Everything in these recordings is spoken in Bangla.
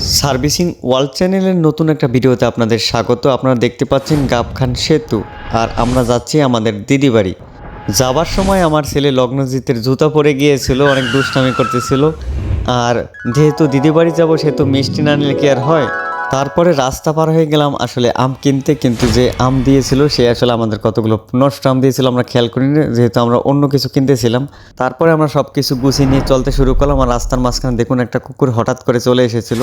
সার্ভিসিং ওয়ার্ল্ড চ্যানেলের নতুন একটা ভিডিওতে আপনাদের স্বাগত। আপনারা দেখতে পাচ্ছেন গাবখান সেতু। আর আমরা যাচ্ছি আমাদের দিদি বাড়ি। যাবার সময় আমার ছেলে লগ্নজিতের জুতা পরে গিয়েছিল, অনেক দুষ্টামি করতেছিল। আর যেহেতু দিদি বাড়ি যাব, সেহেতু মিষ্টি না নিলে কি আর হয়? তারপরে রাস্তা পার হয়ে গেলাম, আসলে আম কিনতে, কিন্তু যে আম দিয়েছিল সে আসলে আমাদের কতগুলো নষ্ট আম দিয়েছিল আমরা খেয়াল করিনি, যেহেতু আমরা অন্য কিছু কিনতেছিলাম। তারপরে আমরা সব কিছু গুছিয়ে নিয়ে চলতে শুরু করলাম আর রাস্তার মাঝখানে দেখুন একটা কুকুর হঠাৎ করে চলে এসেছিল।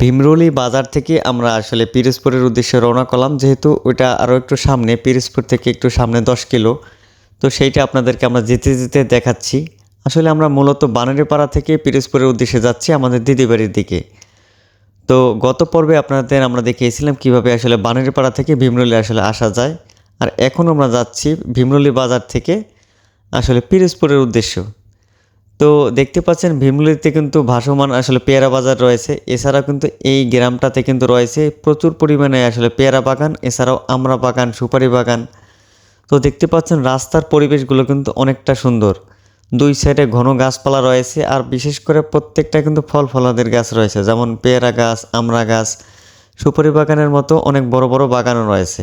ভীমরুলি বাজার থেকে আমরা আসলে পিরোজপুরের উদ্দেশ্যে রওনা করলাম, যেহেতু ওইটা আরও একটু সামনে, পিরোজপুর থেকে একটু সামনে দশ কিলো। তো সেইটা আপনাদেরকে আমরা যেতে যেতে দেখাচ্ছি। আসলে আমরা মূলত বানারীপাড়া থেকে পিরোজপুরের উদ্দেশ্যে যাচ্ছি আমাদের দিদি বাড়ির দিকে। তো গত পর্বে আপনাদের আমরা দেখিয়েছিলাম কীভাবে আসলে বানারীপাড়া থেকে ভীমরুলি আসলে আসা যায়, আর এখন আমরা যাচ্ছি ভীমরুলি বাজার থেকে আসলে পিরোজপুরের উদ্দেশ্য। তো দেখতে পাচ্ছেন ভীমলিতে কিন্তু ভাসমান আসলে পেয়ারা বাজার রয়েছে, এছাড়াও কিন্তু এই গ্রামটাতে কিন্তু রয়েছে প্রচুর পরিমাণে আসলে পেয়ারা বাগান, এছাড়াও আমড়া বাগান, সুপারি বাগান। তো দেখতে পাচ্ছেন রাস্তার পরিবেশগুলো কিন্তু অনেকটা সুন্দর। দুই সাইডে ঘন গাছপালা রয়েছে আর বিশেষ করে প্রত্যেকটা কিন্তু ফল ফলাদের গাছ রয়েছে, যেমন পেয়ারা গাছ, আমড়া গাছ, সুপারি বাগানের মতো অনেক বড় বড় বাগানও রয়েছে।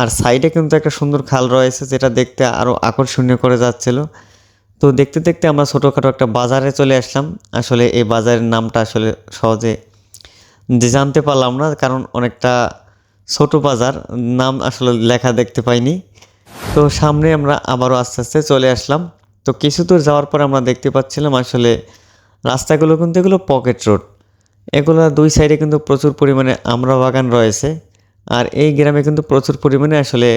আর সাইডে কিন্তু একটা সুন্দর খাল রয়েছে, যেটা দেখতে আরও আকর্ষণীয় করে যাচ্ছিল। তো দেখতে দেখতে আমরা ছোটোখাটো একটা বাজারে চলে আসলাম। আসলে এই বাজারের নামটা আসলে সহজে যে জানতে পারলাম না, কারণ অনেকটা ছোট বাজার, নাম আসলে লেখা দেখতে পাইনি। তো সামনে আমরা আবারও আস্তে আস্তে চলে আসলাম। তো কিছু দূর যাওয়ার পর আমরা দেখতে পাচ্ছিলাম আসলে রাস্তাগুলো কিন্তু এগুলো পকেট রোড এগুলো দুই সাইডে কিন্তু প্রচুর পরিমাণে আমড়া বাগান রয়েছে আর এই গ্রামে কিন্তু প্রচুর পরিমাণে আসলে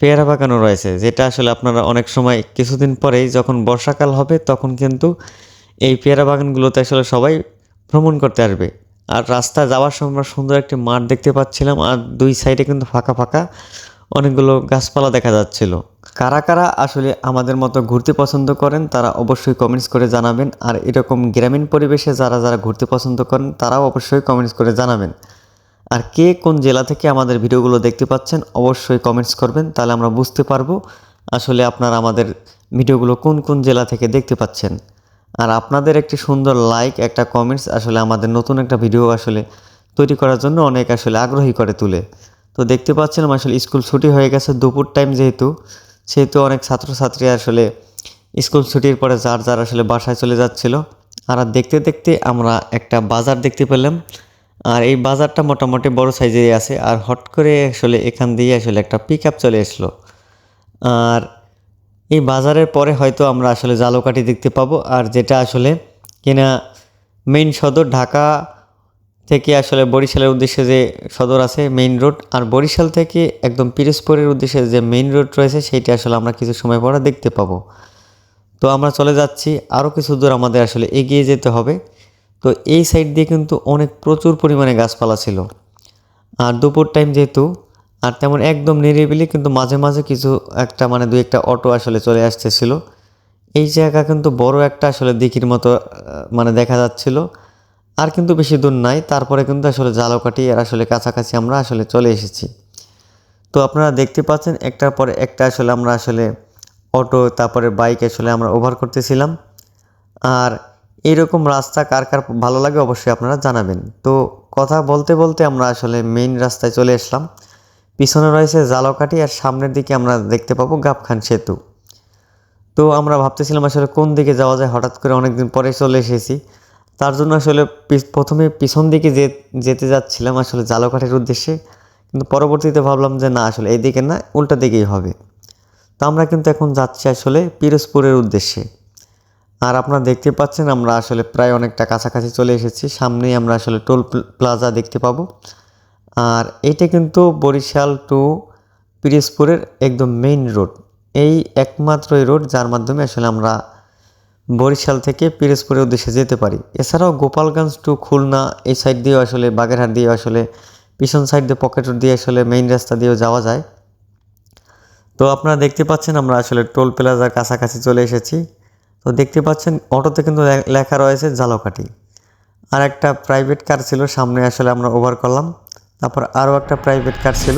পেয়ারা বাগানও রয়েছে, যেটা আসলে আপনারা অনেক সময় কিছুদিন পরেই যখন বর্ষাকাল হবে তখন কিন্তু এই পেয়ারা বাগানগুলোতে আসলে সবাই ভ্রমণ করতে আসবে। আর রাস্তা যাওয়ার সময় আমরা সুন্দর একটি মাঠ দেখতে পাচ্ছিলাম আর দুই সাইডে কিন্তু ফাঁকা ফাঁকা অনেকগুলো গাছপালা দেখা যাচ্ছিল। কারা কারা আসলে আমাদের মতো ঘুরতে পছন্দ করেন, তারা অবশ্যই কমেন্টস করে জানাবেন। আর এরকম গ্রামীণ পরিবেশে যারা যারা ঘুরতে পছন্দ করেন, তারাও অবশ্যই কমেন্টস করে জানাবেন। আর কে কোন জেলা থেকে আমাদের ভিডিওগুলো দেখতে পাচ্ছেন, অবশ্যই কমেন্টস করবেন, তাহলে আমরা বুঝতে পারব আসলে আপনারা আমাদের ভিডিওগুলো কোন কোন জেলা থেকে দেখতে পাচ্ছেন। আর আপনাদের একটি সুন্দর লাইক একটা কমেন্টস আসলে আমাদের নতুন একটা ভিডিও আসলে তৈরি করার জন্য অনেক আসলে আগ্রহী করে তুলে। তো দেখতে পাচ্ছিলাম আসলে স্কুল ছুটি হয়ে গেছে, দুপুর টাইম যেহেতু সেহেতু অনেক ছাত্রছাত্রী আসলে স্কুল ছুটির পরে যার যার আসলে বাসায় চলে যাচ্ছিল। আর দেখতে দেখতে আমরা একটা বাজার দেখতে পেলাম। আর এই বাজারটা মোটামুটি বড় সাইজেরই আছে। আর হট করে আসলে এখান দিয়ে আসলে একটা পিক আপ চলে আসলো আর এই বাজারের পরে হয়তো আমরা আসলে জালোকাঠি দেখতে পাবো। আর যেটা আসলে কিনা মেইন সদর ঢাকা থেকে আসলে বরিশালের উদ্দেশ্যে যে সদর আছে মেইন রোড আর বরিশাল থেকে একদম পিরোজপুরের উদ্দেশ্যে যে মেইন রোড রয়েছে, সেইটা আসলে আমরা কিছু সময় পরে দেখতে পাবো। তো আমরা চলে যাচ্ছি আরও কিছু দূর আমাদের আসলে এগিয়ে যেতে হবে। তো এই সাইড দিয়ে কিন্তু অনেক প্রচুর পরিমাণে গাছপালা ছিল। আর দুপুর টাইম যেহেতু, আর তেমন একদম নিরিবিলি কিন্তু মাঝে মাঝে কিছু একটা মানে দুই একটা অটো আসলে চলে আসতেছিল। এই জায়গা কিন্তু বড় একটা আসলে দিঘির মতো মানে দেখা যাচ্ছিল। আর কিন্তু বেশি দূর নাই, তারপরে কিন্তু আসলে জালকাঠি আর আসলে কাছাকাছি আমরা আসলে চলে এসেছি। তো আপনারা দেখতে পাচ্ছেন একটার পরে একটা আসলে আমরা আসলে অটো, তারপরে বাইক আসলে আমরা ওভার করতেছিলাম। আর এইরকম রাস্তা কার কার ভালো লাগে অবশ্যই আপনারা জানাবেন। তো কথা বলতে বলতে আমরা আসলে মেইন রাস্তায় চলে আসলাম। পিছনে রয়েছে জালকাঠি আর সামনের দিকে আমরা দেখতে পাবো গাবখান সেতু। তো আমরা ভাবতেছিলাম আসলে কোন দিকে যাওয়া যায়, হঠাৎ করে অনেক দিন পরে চলে এসেছি। তার জন্য আসলে প্রথমে পিছন দিকে যে যেতে যাচ্ছিলাম আসলে জালকাঠির উদ্দেশ্যে, কিন্তু পরবর্তীতে ভাবলাম যে না, আসলে এই দিকে না, উল্টা দিকেই হবে। তো আমরা কিন্তু এখন যাচ্ছি আসলে পিরোজপুরের উদ্দেশ্যে। আর আপনারা দেখতে পাচ্ছেন আমরা আসলে প্রায় অনেকটা কাছাকাছি চলে এসেছি। সামনেই আমরা আসলে টোল প্লাজা দেখতে পাবো। আর এটা কিন্তু বরিশাল টু পিরোজপুরের একদম মেইন রোড এই একমাত্র রোড যার মাধ্যমে আসলে আমরা বরিশাল থেকে পিরোজপুরের উদ্দেশ্যে যেতে পারি। এছাড়াও গোপালগঞ্জ টু খুলনা, এই সাইড দিয়ে আসলে, বাগেরহাট দিয়ে আসলে, পিছন সাইড দিয়ে পকেট দিয়ে আসলে মেইন রাস্তা দিয়েও যাওয়া যায়। তো আপনারা দেখতে পাচ্ছেন, আমরা আসলে টোল প্লাজার কাছাকাছি চলে এসেছি। তো দেখতে পাচ্ছেন, অটোতে কিন্তু লেখা রয়েছে জালকাঠি আর একটা প্রাইভেট কার ছিল, সামনে আসলে আমরা ওভার করলাম। তারপর আরও একটা প্রাইভেট কার ছিল।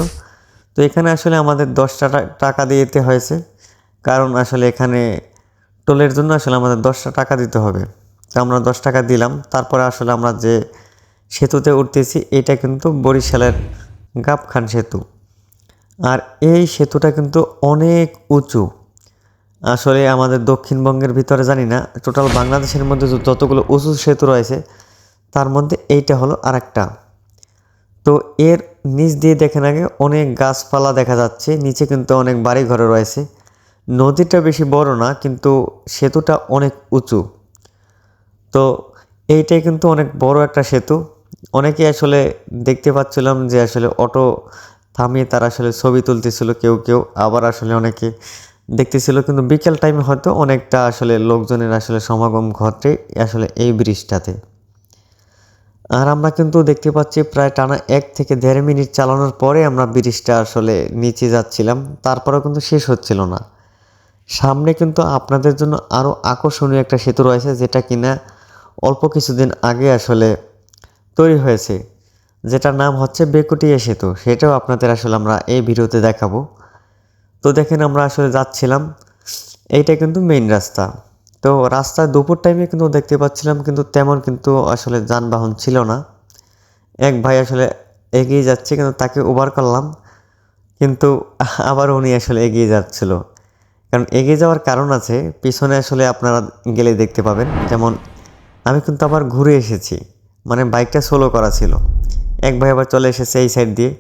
তো এখানে আসলে আমাদের দশ টাকা টাকা দিয়ে যেতে হয়েছে। কারণ আসলে এখানে টোলের জন্য আসলে আমাদের দশটা টাকা দিতে হবে। তো আমরা দশ টাকা দিলাম, তারপরে আসলে আমরা যে সেতুতে উঠতেছি, এটা কিন্তু বরিশালের গাবখান সেতু। আর এই সেতুটা কিন্তু অনেক উঁচু। আসলে আমাদের দক্ষিণবঙ্গের ভিতরে জানি না, টোটাল বাংলাদেশের মধ্যে যতগুলো উঁচু সেতু রয়েছে, তার মধ্যে এইটা হলো আরেকটা। তো এর নিচ দিয়ে দেখেন আগে অনেক গাছপালা দেখা যাচ্ছে, নিচে কিন্তু অনেক বাড়ি ঘরে রয়েছে। নদীটা বেশি বড় না, কিন্তু সেতুটা অনেক উঁচু। তো এইটাই কিন্তু অনেক বড় একটা সেতু। অনেকে আসলে দেখতে পাচ্ছিলাম যে আসলে অটো থামিয়ে তারা আসলে ছবি তুলতেছিল কেউ কেউ, আবার আসলে অনেকে দেখতেছিল। কিন্তু বিকেল টাইমে হয়তো অনেকটা আসলে লোকজনের আসলে সমাগম ঘটে আসলে এই ব্রিজটাতে। আর আমরা কিন্তু দেখতে পাচ্ছি প্রায় টানা এক থেকে দেড় মিনিট চালানোর পরে আমরা ব্রিজটা আসলে নিচে যাচ্ছিলাম। তারপরেও কিন্তু শেষ হচ্ছিল না। সামনে কিন্তু আপনাদের জন্য আরও আকর্ষণীয় একটা সেতু রয়েছে, যেটা কিনা অল্প কিছুদিন আগে আসলে তৈরি হয়েছে, যেটার নাম হচ্ছে বেকুটিয়া সেতু। সেটাও আপনাদের আসলে আমরা এই ভিডিওতে দেখাবো। তো দেখেন আমরা আসলে যাচ্ছিলাম, এইটা কিন্তু মেইন রাস্তা। তো রাস্তায় দুপুর টাইমে কিন্তু দেখতে পাচ্ছিলাম, কিন্তু তেমন কিন্তু আসলে যানবাহন ছিল না। এক ভাই আসলে এগিয়ে যাচ্ছে, কিন্তু তাকে ওভার করলাম, কিন্তু আবার উনি আসলে এগিয়ে যাচ্ছিল। কারণ এগিয়ে যাওয়ার কারণ আছে, পিছনে আসলে আপনারা গেলে দেখতে পাবেন। যেমন, আমি কিন্তু আবার ঘুরে এসেছি মানে বাইকটা সোলো করা ছিল। এক ভাই আবার চলে এসেছে এই সাইড দিয়ে।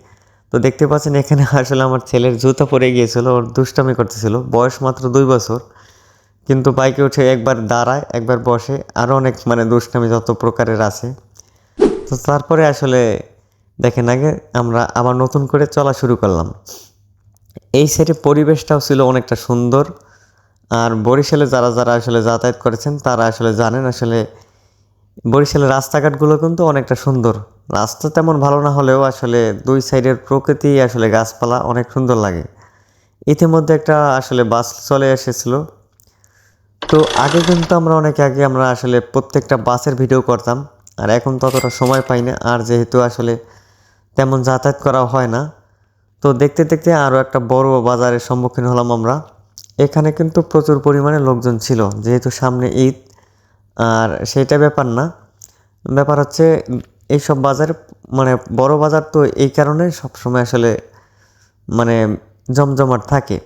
তো দেখতে পাচ্ছেন এখানে আসলে আমার ছেলের জুতা পরে গিয়েছিল, ওর দুষ্টামি করতেছিল। বয়স মাত্র দুই বছর, কিন্তু বাইকে উঠে একবার দাঁড়ায়, একবার বসে আরও অনেক মানে দুষ্টামি যত প্রকারের আছে। তো তারপরে আসলে দেখেন আগে আমরা আবার নতুন করে চলা শুরু করলাম। এই সাইডে পরিবেশটাও ছিল অনেকটা সুন্দর। আর বরিশালে যারা যারা আসলে যাতায়াত করেছেন, তারা আসলে জানেন আসলে বরিশালের রাস্তাঘাটগুলো কিন্তু অনেকটা সুন্দর। রাস্তা তেমন ভালো না হলেও আসলে দুই সাইডের প্রকৃতি, আসলে গাছপালা অনেক সুন্দর লাগে। ইতিমধ্যে একটা আসলে বাস চলে এসেছিল। তো আগে কিন্তু আমরা অনেক আগে আমরা আসলে প্রত্যেকটা বাসের ভিডিও করতাম। আর এখন ততটা সময় পাই না। আর যেহেতু আসলে তেমন যাতায়াত করা হয় না। তো দেখতে দেখতে আরও একটা বড় বাজারের সম্মুখীন হলাম আমরা। এখানে কিন্তু প্রচুর পরিমাণে লোকজন ছিল, যেহেতু সামনে ঈদ, আর সেইটা ব্যাপার না। ব্যাপার হচ্ছে, এইসব বাজার মানে বড় বাজার তো এই কারণে সবসময় আসলে মানে জমজমাট থাকে।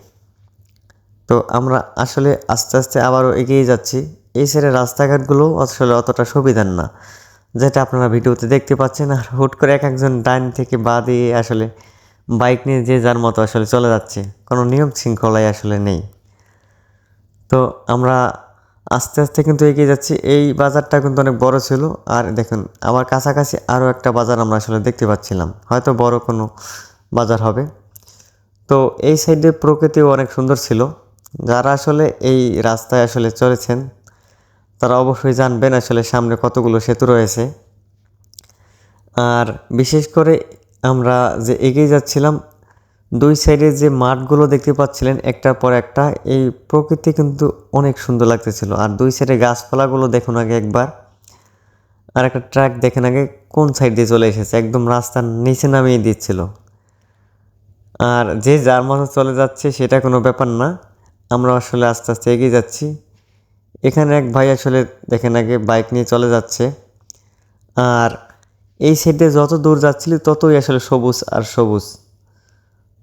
তো আমরা আসলে আস্তে আস্তে আবারও এগিয়ে যাচ্ছি। এই সাইডের রাস্তাঘাটগুলো আসলে অতটা সুবিধার না, যেটা আপনারা ভিডিওতে দেখতে পাচ্ছেন। আর হুট করে এক একজন ডাইন থেকে বা দিয়ে আসলে বাইক নিয়ে যে যার মতো আসলে চলে যাচ্ছে, কোনো নিয়ম শৃঙ্খলাই আসলে নেই। তো আমরা আস্তে আস্তে কিন্তু এগিয়ে যাচ্ছি। এই বাজারটা কিন্তু অনেক বড় ছিল। আর দেখুন, আমার কাছাকাছি আরও একটা বাজার আমরা আসলে দেখতে পাচ্ছিলাম। হয়তো বড় কোনো বাজার হবে। তো এই সাইডে প্রকৃতিও অনেক সুন্দর ছিল। যারা আসলে এই রাস্তায় আসলে চলেছেন, তারা অবশ্যই জানবেন আসলে সামনে কতগুলো সেতু রয়েছে। আর বিশেষ করে আমরা যে এগিয়ে যাচ্ছিলাম, দুই সাইডে যে মাঠগুলো দেখতে পাচ্ছিলেন, একটার পর একটা, এই প্রকৃতি কিন্তু অনেক সুন্দর লাগতেছিল। আর দুই সাইডে গাছপালাগুলো দেখুন আগে একবার। আর একটা ট্র্যাক দেখেন আগে, কোন সাইড দিয়ে চলে এসেছে, একদম রাস্তার নিচে নামিয়ে দিচ্ছিল। আর যে যার মতো চলে যাচ্ছে, সেটা কোনো ব্যাপার না। আমরা আসলে আস্তে আস্তে এগিয়ে যাচ্ছি। এখানে এক ভাই আসলে দেখেন আগে বাইক নিয়ে চলে যাচ্ছে। আর এই সাইডে যত দূর যাচ্ছিল, ততই আসলে সবুজ আর সবুজ।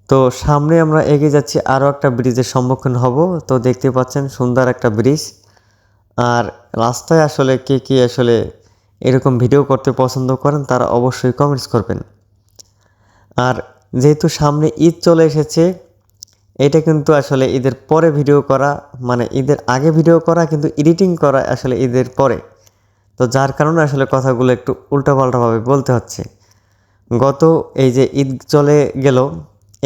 তো সামনে আমরা এগিয়ে যাচ্ছি আরও একটা ব্রিজের সম্মুখীন হব। তো দেখতে পাচ্ছেন সুন্দর একটা ব্রিজ। আর রাস্তায় আসলে কে কে আসলে এরকম ভিডিও করতে পছন্দ করেন, তারা অবশ্যই কমেন্টস করবেন। আর যেহেতু সামনে ঈদ চলে এসেছে, এটা কিন্তু আসলে ঈদের পরে ভিডিও করা মানে ঈদের আগে ভিডিও করা, কিন্তু এডিটিং করা আসলে ঈদের পরে। তো যার কারণে আসলে কথাগুলো একটু উল্টোপাল্টাভাবে বলতে হচ্ছে। গত এই যে ঈদ চলে গেল,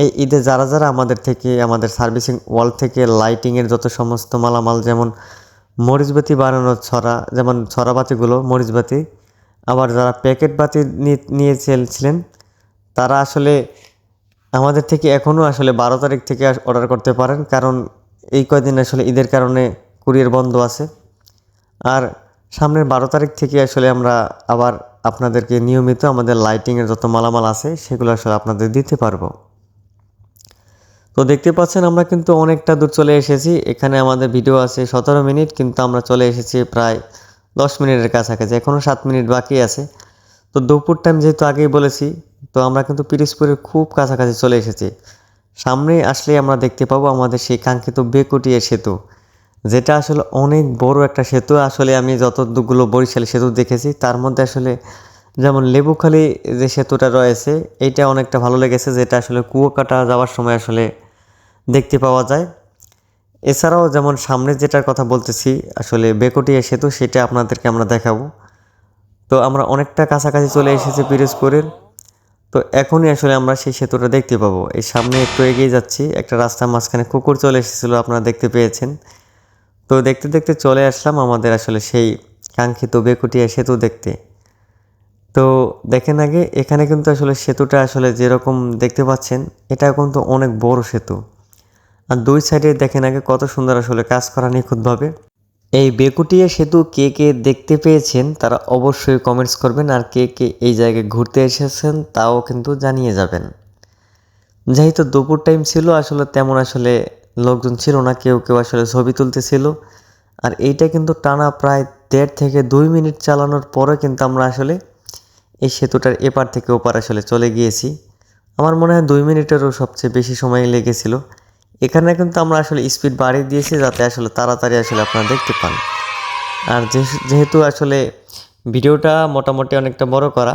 এই ঈদে যারা যারা আমাদের থেকে, আমাদের সার্ভিসিং ওয়াল থেকে লাইটিংয়ের যত সমস্ত মালামাল, যেমন মরিচবাতি বানানোর ছড়া, যেমন ছড়াবাতিগুলো, মরিচবাতি, আবার যারা প্যাকেট বাতি নিয়ে চলছিলেন তারা আসলে আমাদের থেকে এখনও আসলে বারো তারিখ থেকে অর্ডার করতে পারেন, কারণ এই কয়দিন আসলে ঈদের কারণে কুরিয়ার বন্ধ আছে। আর সামনের বারো তারিখ থেকে আসলে আমরা আবার আপনাদেরকে নিয়মিত আমাদের লাইটিংয়ের যত মালামাল আছে, সেগুলো আসলে আপনাদের দিতে পারব। তো দেখতে পাচ্ছেন আমরা কিন্তু অনেকটা দূর চলে এসেছি। এখানে আমাদের ভিডিও আছে সতেরো মিনিট, কিন্তু আমরা চলে এসেছি প্রায় দশ মিনিটের কাছাকাছি। এখনও সাত মিনিট বাকি আছে। তো দুপুর টাইম যেহেতু আগেই বলেছি, তো আমরা কিন্তু পিরিজপুরের খুব কাছাকাছি চলে এসেছি। সামনে আসলেই আমরা দেখতে পাবো আমাদের সেই কাঙ্ক্ষিত বেকুটিয়া সেতু। যেটা আসলে অনেক বড় একটা সেতু। আসলে আমি যতগুলো বরিশাল সেতু দেখেছি, তার মধ্যে আসলে যেমন লেবুখালি যে সেতুটা রয়েছে, এইটা অনেকটা ভালো লেগেছে, যেটা আসলে কুয়োকাটা যাওয়ার সময় আসলে দেখতে পাওয়া যায়। এছাড়াও যেমন সামনে যেটার কথা বলতেছি, আসলে বেকটিয়া সেতু, সেটা আপনাদেরকে আমরা দেখাবো। তো আমরা অনেকটা কাছাকাছি চলে এসেছি পিরোজপুরের। তো এখনই আসলে আমরা সেই সেতুটা দেখতে পাবো। এই সামনে একটু এগিয়ে যাচ্ছি, একটা রাস্তার মাঝখানে কুকুর চলে এসেছিল, আপনারা দেখতে পেয়েছেন। তো দেখতে দেখতে চলে আসলাম আমাদের আসলে সেই কাঙ্ক্ষিত বেকুটিয়া সেতু দেখতে। তো দেখেন আগে, এখানে কিন্তু আসলে সেতুটা আসলে যেরকম দেখতে পাচ্ছেন এটা কিন্তু অনেক বড় সেতু। আর দুই সাইডে দেখেন আগে কত সুন্দর আসলে কাজ করা নিখুঁতভাবে। এই বেকুটিয়া সেতু কে কে দেখতে পেয়েছেন, তারা অবশ্যই কমেন্টস করবেন, আর কে কে এই জায়গায় ঘুরতে এসেছেন তাও কিন্তু জানিয়ে যাবেন। যেহেতু দুপুর টাইম ছিল, আসলে তেমন আসলে লোকজন ছিল না, কেউ কেউ আসলে ছবি তুলতেছিল। আর এইটা কিন্তু টানা প্রায় দেড় থেকে দুই মিনিট চালানোর পরে কিন্তু আমরা আসলে এই সেতুটার এপার থেকে ওপার আসলে চলে গিয়েছি। আমার মনে হয় দুই মিনিটেরও সবচেয়ে বেশি সময় লেগেছিল। এখানে কিন্তু আমরা আসলে স্পিড বাড়িয়ে দিয়েছি যাতে আসলে তাড়াতাড়ি আসলে আপনারা দেখতে পান। আর যেহেতু আসলে ভিডিওটা মোটামুটি অনেকটা বড় করা,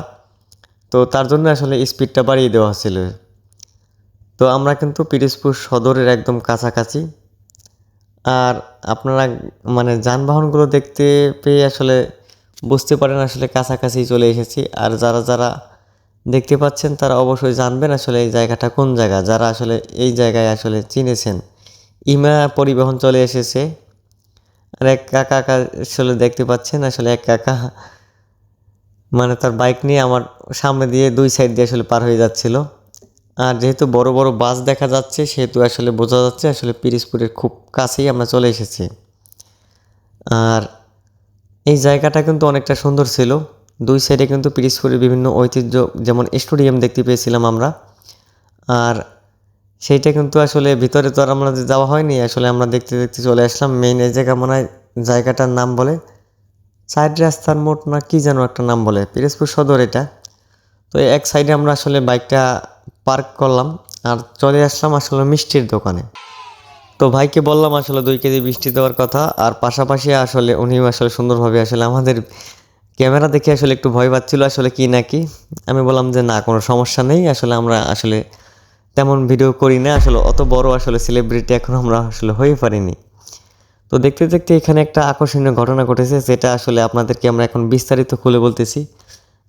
তো তার জন্য আসলে স্পিডটা বাড়িয়ে দেওয়া হচ্ছিল তো আমরা কিন্তু পিরিজপুর সদরের একদম কাছাকাছি। আর আপনারা মানে যানবাহনগুলো দেখতে পেয়ে আসলে বুঝতে পারেন আসলে কাছাকাছি চলে এসেছি। আর যারা যারা দেখতে পাচ্ছেন তারা অবশ্যই জানবেন আসলে এই জায়গাটা কোন জায়গা। যারা আসলে এই জায়গায় আসলে চিনেছেন। ইমা পরিবহন চলে এসেছে। আর এক কাকা আসলে দেখতে পাচ্ছেন আসলে এক কাকা মানে তার বাইক নিয়ে আমার সামনে দিয়ে দুই সাইড দিয়ে আসলে পার হয়ে যাচ্ছিল। আর যেহেতু বড় বড় বাস দেখা যাচ্ছে, সেহেতু আসলে বোঝা যাচ্ছে আসলে পিরিজপুরের খুব কাছেই আমরা চলে এসেছি। আর এই জায়গাটা কিন্তু অনেকটা সুন্দর ছিল। দুই সাইডে কিন্তু পিরিজপুরের বিভিন্ন ঐতিহ্য, যেমন স্টেডিয়াম দেখতে পেয়েছিলাম আমরা। আর সেইটা কিন্তু আসলে ভিতরে তো আর আমরা যাওয়া হয়নি, আসলে আমরা দেখতে দেখতে চলে আসলাম। মেইন এই জায়গা মনে হয় জায়গাটার নাম বলে সাইড রাস্তার মোট না কি যেন একটা নাম বলে, পিরোজপুর সদর এটা। তো এক সাইডে আমরা আসলে বাইকটা পার্ক করলাম আর চলে আসলাম আসলে মিষ্টির দোকানে। তো ভাইকে বললাম আসলে দুই কেজি মিষ্টি দেওয়ার কথা আর পাশাপাশি আসলে উনিও আসলে সুন্দরভাবে আসলে আমাদের ক্যামেরা দেখে আসলে একটু ভয় পাচ্ছিল আসলে কি না কি। আমি বললাম যে না, কোনো সমস্যা নেই, আসলে আমরা আসলে তেমন ভিডিও করি না, আসলে অত বড় আসলে সেলিব্রিটি এখন আমরা আসলে হয়ে পারিনি। তো দেখতে দেখতে এখানে একটা আকর্ষণীয় ঘটনা ঘটেছে, যেটা আসলে আপনাদেরকে আমরা এখন বিস্তারিত খুলে বলতেছি।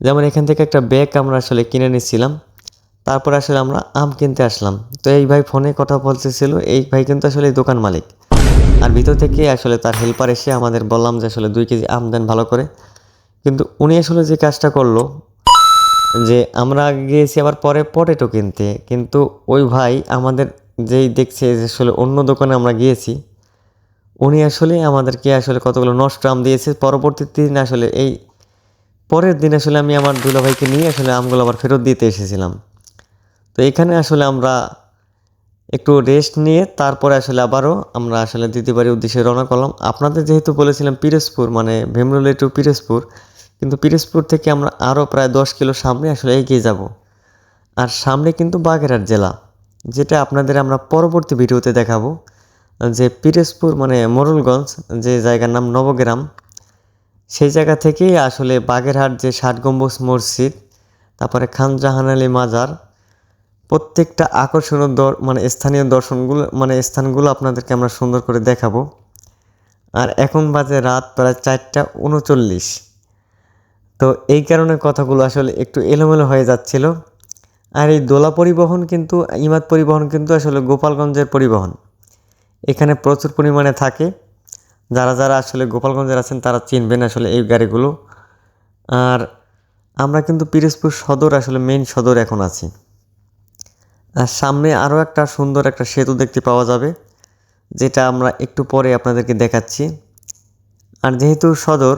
যেমন এখান থেকে একটা ব্যাগ আমরা আসলে কিনে নিচ্ছিলাম তারপর আসলে আমরা আম কিনতে আসলাম। তো এই ভাই ফোনে কথা বলতেছিল, এই ভাই কিন্তু আসলে দোকান মালিক। আর ভিতর থেকে আসলে তার হেল্পার এসে আমাদের বললাম যে আসলে দুই কেজি আম দেন ভালো করে। কিন্তু উনি আসলে যে কাজটা করল, যে আমরা গিয়েছি আবার পরে পটেটো কিনতে, কিন্তু ওই ভাই আমাদের যেই দেখছে যে আসলে অন্য দোকানে আমরা গিয়েছি, উনি আসলে আমাদেরকে আসলে কতগুলো নষ্ট আম দিয়েছে। পরবর্তী দিন আসলে এই, পরের দিন আসলে আমি আমার দুলাভাইকে নিয়ে আসলে আমগুলো আবার ফেরত দিতে এসেছিলাম। তো এখানে আসলে আমরা একটু রেস্ট নিয়ে তারপরে আসলে আবারও আমরা আসলে দ্বিতীয়বারের উদ্দেশ্যে রওনা করলাম। আপনাদের যেহেতু বলেছিলাম পিরোজপুর মানে ভীমরুলি টু পিরোজপুর, কিন্তু পিরোজপুর থেকে আমরা আরও প্রায় দশ কিলো সামনে আসলে এগিয়ে যাব। আর সামনে কিন্তু বাগেরহাট জেলা, যেটা আপনাদের আমরা পরবর্তী ভিডিওতে দেখাবো, যে পিরোজপুর মানে মোরলগঞ্জ, যে জায়গার নাম নবগ্রাম, সেই জায়গা থেকেই আসলে বাগেরহাট যে ষাট গম্বুজ মসজিদ, তারপরে খান জাহান আলী মাজার প্রত্যেকটা আকর্ষণীয় দর মানে স্থানীয় দর্শনগুলো মানে স্থানগুলো আপনাদেরকে আমরা সুন্দর করে দেখাবো। আর এখন বাজে রাত প্রায় চারটা উনচল্লিশ। তো এই কারণে কথাগুলো আসলে একটু এলোমেলো হয়ে যাচ্ছিল। আর এই দোলা পরিবহন কিন্তু ইমাদ পরিবহন কিন্তু আসলে গোপালগঞ্জের পরিবহন। এখানে প্রচুর পরিমাণে থাকে। যারা যারা আসলে গোপালগঞ্জের আছেন, তারা চিনবেন আসলে এই গাড়িগুলো। আর আমরা কিন্তু পিরোজপুর সদর আসলে মেইন সদর এখন আছি। আর সামনে আরও একটা সুন্দর একটা সেতু দেখতে পাওয়া যাবে, যেটা আমরা একটু পরে আপনাদেরকে দেখাচ্ছি। আর যেহেতু সদর,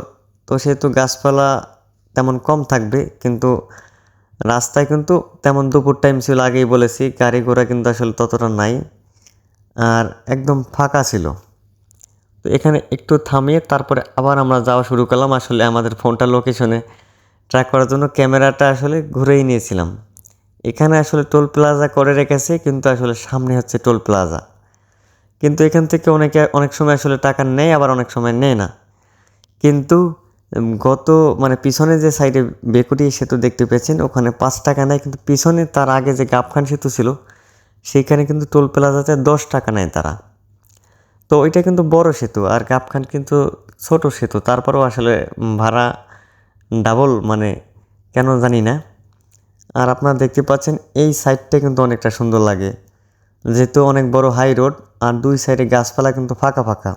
তো সেহেতু গাছপালা তেমন কম থাকবে, কিন্তু রাস্তায় কিন্তু তেমন দুপুর টাইম ছিল, আগেই বলেছি, গাড়ি ঘোড়া কিন্তু আসলে ততটা নাই, আর একদম ফাঁকা ছিল। তো এখানে একটু থামিয়ে তারপরে আবার আমরা যাওয়া শুরু করলাম। আসলে আমাদের ফোনটা লোকেশনে ট্র্যাক করার জন্য ক্যামেরাটা আসলে ঘুরেই নিয়েছিলাম। এখানে আসলে টোল প্লাজা করে রেখেছে, কিন্তু আসলে সামনে হচ্ছে টোল প্লাজা। কিন্তু এখান থেকে অনেকে, অনেক সময় আসলে টাকা নেয়, আবার অনেক সময় নেয় না। কিন্তু গত মানে পিছনে যে সাইডে বেকুটি সেতু দেখতে পেয়েছেন, ওখানে পাঁচ টাকা নেয়, কিন্তু পিছনে তার আগে যে গাবখান সেতু ছিল, সেইখানে কিন্তু টোল প্লাজাতে দশ টাকা নেয় তারা। তো ওইটা কিন্তু বড় সেতু, আর গাবখান কিন্তু ছোট সেতু, তারপরেও আসলে ভাড়া ডাবল মানে কেন জানি না। আর আপনারা দেখতে পাচ্ছেন এই সাইডটা কিন্তু অনেকটা সুন্দর লাগে। যেহেতু অনেক বড় হাই রোড আর দুই সাইডে গাছপালা কিন্তু ফাঁকা ফাঁকা।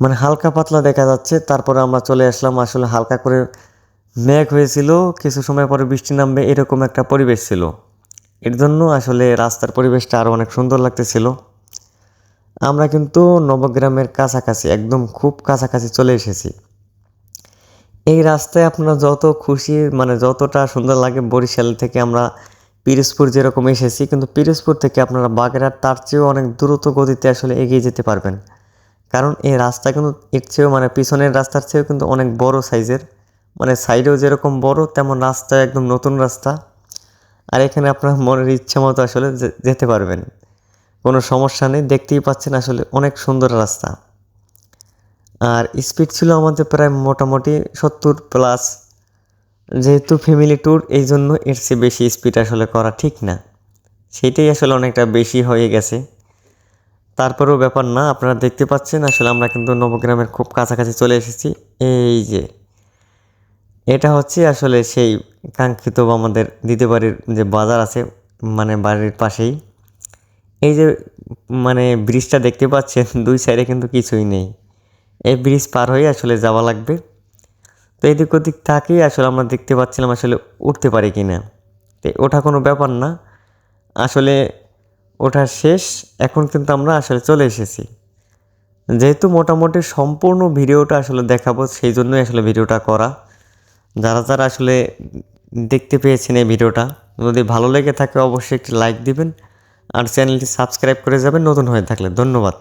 মানে হালকা পাতলা দেখা যাচ্ছে, তারপরে আমরা চলে আসলাম আসলে হালকা করে মেঘ হয়েছিল, কিছু সময় পরে বৃষ্টি নামবে, এরকম একটা পরিবেশ ছিল। এর জন্য আসলে রাস্তার পরিবেশটা আরও অনেক সুন্দর লাগতেছিল। আমরা কিন্তু নবগ্রামের কাছাকাছি, একদম খুব কাছাকাছি চলে এসেছি। এই রাস্তায় আপনারা যত খুশি মানে যতটা সুন্দর লাগে বরিশাল থেকে আমরা পিরোজপুর যেরকম এসেছি, কিন্তু পিরোজপুর থেকে আপনারা বাগেরহাট তার চেয়েও অনেক দ্রুত গতিতে আসলে এগিয়ে যেতে পারবেন। কারণ এই রাস্তা কিন্তু এর চেয়েও মানে পিছনের রাস্তার চেয়েও কিন্তু অনেক বড় সাইজের। মানে সাইডেও যেরকম বড়, তেমন রাস্তা একদম নতুন রাস্তা। আর এখানে আপনার মনের ইচ্ছা মতো আসলে যেতে পারবেন। কোনো সমস্যা নেই, দেখতেই পাচ্ছেন আসলে অনেক সুন্দর রাস্তা। আর স্পিড ছিল আমাদের প্রায় মোটামুটি সত্তর প্লাস যেহেতু ফ্যামিলি ট্যুর এই জন্য এর চেয়ে বেশি স্পিড আসলে করা ঠিক না। সেটাই আসলে অনেকটা বেশি হয়ে গেছে। তারপরেও ব্যাপার না, আপনারা দেখতে পাচ্ছেন, আসলে আমরা কিন্তু নবগ্রামের খুব কাছাকাছি চলে এসেছি। এই যে, এটা হচ্ছে আসলে সেই কাঙ্ক্ষিত আমাদের দিতে বাড়ির যে বাজার আছে মানে বাড়ির পাশেই। এই যে মানে ব্রিজটা দেখতে পাচ্ছেন, দুই সাইডে কিন্তু কিছুই নেই। এই ব্রিজ পার হয়ে আসলে যাওয়া লাগবে। তো এদিক ওদিক থাকেই আসলে আমরা দেখতে পাচ্ছিলাম আসলে উঠতে পারি কি না তো ওঠা কোনো ব্যাপার না। আসলে ওঠা শেষ, এখন কিন্তু আমরা আসলে চলে এসেছি। যেহেতু মোটামুটি সম্পূর্ণ ভিডিওটা আসলে দেখাবো, সেই জন্যই আসলে ভিডিওটা করা। যারা যারা আসলে দেখতে পেয়েছেন এই ভিডিওটা, যদি ভালো লেগে থাকে অবশ্যই একটি লাইক দিবেন। আর চ্যানেলটি সাবস্ক্রাইব করে যাবেন নতুন হয়ে থাকলে। ধন্যবাদ।